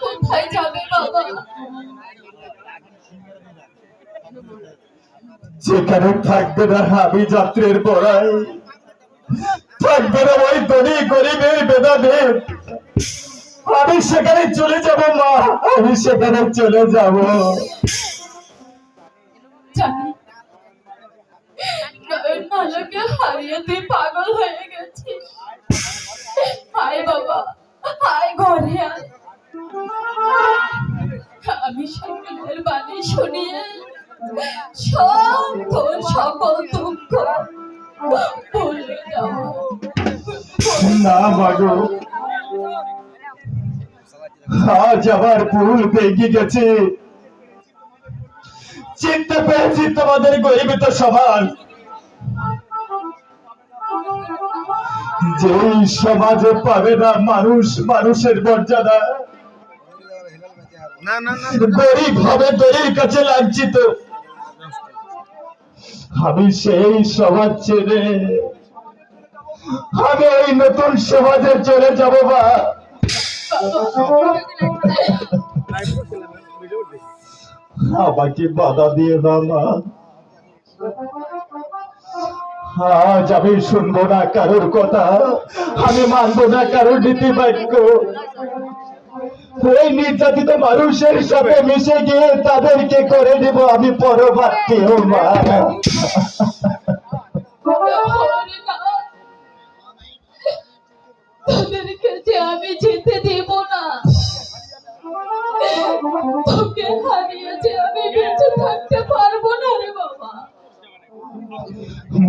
কোথায় যেখানে থাকবে না আমি যাত্রীর পড়াই থাকবে না ওই ধনী গরিবের ভেদাভেদ আমি সেখানে চলে যাব, মা, আমি সেখানে চলে যাব। হারিয়ে পাগল হয়ে গেছিস সকলের বাণী শুনিয়ে সব তোর সকল দুঃখ তোমাদের গরিবিত সমাজ। যে সমাজে পাবে না মানুষ, মানুষের মর্যাদা। গরিব হবে গরিব কাছে লাঞ্ছিত। আমি সেই সমাজ ছেড়ে, আমি এই নতুন সমাজে চলে যাব বা। আমাকে বাধা দিয়ে না, মা। আজ শুনব না কারোর কথা, আমি মানবো না কারোর নীতি বাক্য। ওই নির্যাতিত মানুষের সাথে মিশে গিয়ে তাদেরকে করে দিব আমি পরবর্তী মা আমি যেতে দেব না তোকে হারিয়ে যে আমি বেঁচে থাকতে পারব না রে বাবা।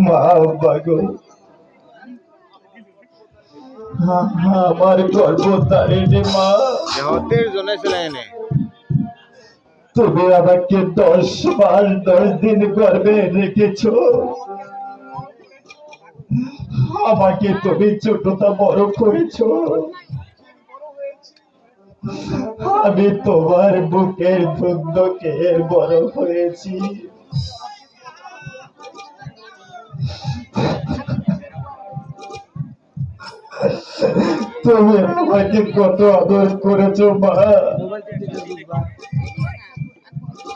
মা বাগো আমার মা। জন্য তুমি আমাকে দশ মাস দশ দিন গর্বে রেখেছো। আমাকে তুমি ছোটটা বড় করেছ। আমি তোমার বুকের দুধকে বড় হয়েছি তুমি আমাকে কত আদর করেছ মা